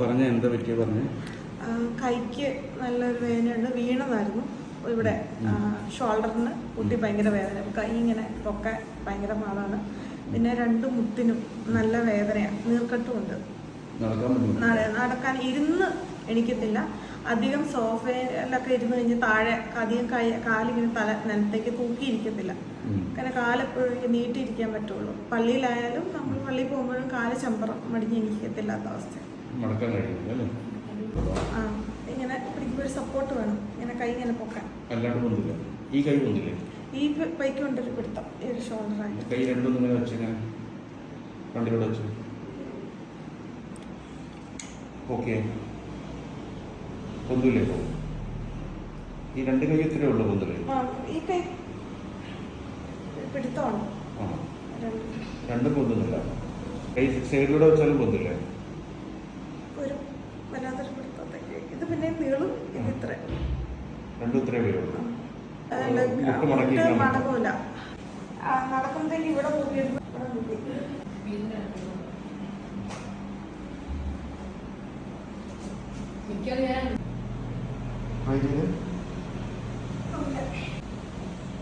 പറഞ്ഞ എന്താ പറ്റിയ പറഞ്ഞ? കൈക്ക് നല്ലൊരു വേദനയുണ്ട്. വീണതായിരുന്നു. ഇവിടെ ഷോൾഡറിന് കുട്ടി ഭയങ്കര വേദന കൈ ഇങ്ങനെ പൊക്കെ ഭയങ്കര പാടാണ്. പിന്നെ രണ്ട് മുട്ടിനും നല്ല വേദനയാണ് നീർക്കെട്ടുമുണ്ട് നടക്കാൻ പറ്റുമോ? നടക്കാൻ ഇരുന്ന് എണിക്കത്തില്ല. അധികം സോഫയിലൊക്കെ ഇരുന്ന് കഴിഞ്ഞ് താഴെ അധികം കൈ കാലിങ്ങനെ തല നിലത്തേക്ക് തൂക്കിയിരിക്കത്തില്ല. കാരണം കാലെപ്പോഴും നീട്ടിയിരിക്കാൻ പറ്റുള്ളൂ. പള്ളിയിലായാലും നമ്മൾ പള്ളിയിൽ പോകുമ്പോഴും കാൽ ചമ്പറം മടിഞ്ഞിരിക്കത്തില്ലാത്ത അവസ്ഥ നടക്കാൻ കഴിയില്ല അല്ലേ? ഇങ്ങനെ പിടിക്കുമ്പോൾ സപ്പോർട്ട് വേണം. ഇങ്ങനെ കൈ ഇങ്ങനെ പൊക്കാൻ. അല്ലാണ്ട് പൊന്നില്ല ഈ കൈ പൊന്നില്ലേ ഈ പൈക്ക് കൊണ്ടൊരു പിടുത്തം ഈ ഒരു ഷോൾഡറായിട്ട് കൈ രണ്ടും ഇങ്ങനെ വെച്ചിങ്ങനെ രണ്ടിലൂടെ വെച്ചു. ഓക്കെ പൊന്നില്ലേ ഈ രണ്ട് കൈ ഇത്രയേ ഉള്ളൂ പൊന്നില്ലേ ഈ കൈ പിടുത്തമാണ്. രണ്ടും. പൊന്നുന്നില്ല കൈ സൈഡിലൂടെ വെച്ചാലും പൊന്നില്ലേ ഇത്രയേ വരുള്ളൂ. മുട്ട് ആ, നടക്കുമ്പോഴത്തേക്ക് ഇവിടെ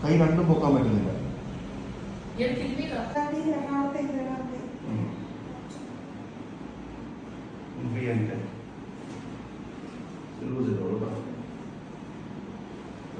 കൈ രണ്ടും പൊക്കാൻ പറ്റുന്നില്ല. അതായത്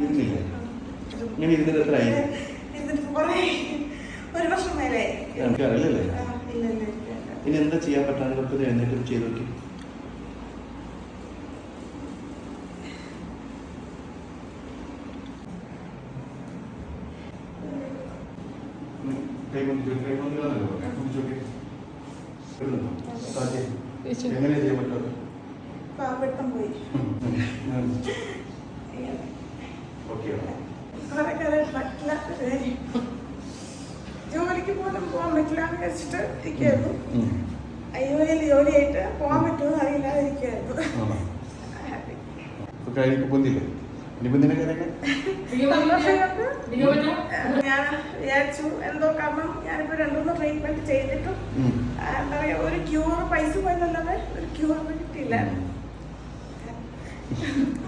അറിയില്ലല്ലേ ഇങ്ങനെ ഇരുന്നിട്ട് ഇല്ല ഇല്ല, ഇല്ല. ഇനി എന്താ ചെയ്യാൻ പറ്റാൻ നമുക്ക് എഴുന്നേറ്റ് ചെയ്ത് നോക്കി. എങ്ങനെയാ ചെയ്യാൻ പാവപ്പെട്ടം പോയി. ജോലിക്ക് പോലും പോകാൻ പറ്റില്ല എന്ന് വെച്ചിട്ട് ഇരിക്കുമായിരുന്നു അയ്യോയിൽ ജോലിയായിട്ട് പോകാൻ പറ്റുമോ അറിയില്ലാതെ കരയൊക്കെ ഞാൻ വിചാരിച്ചു എന്തോ കാരണം ഞാനിപ്പോ രണ്ടുമൂന്ന് ട്രീറ്റ്മെന്റ് ചെയ്തിട്ടും എന്താ പറയാ ഒരു ക്യൂർ പൈസ പോയെന്നല്ലാതെ ഒരു ക്യൂർ കിട്ടിയില്ല.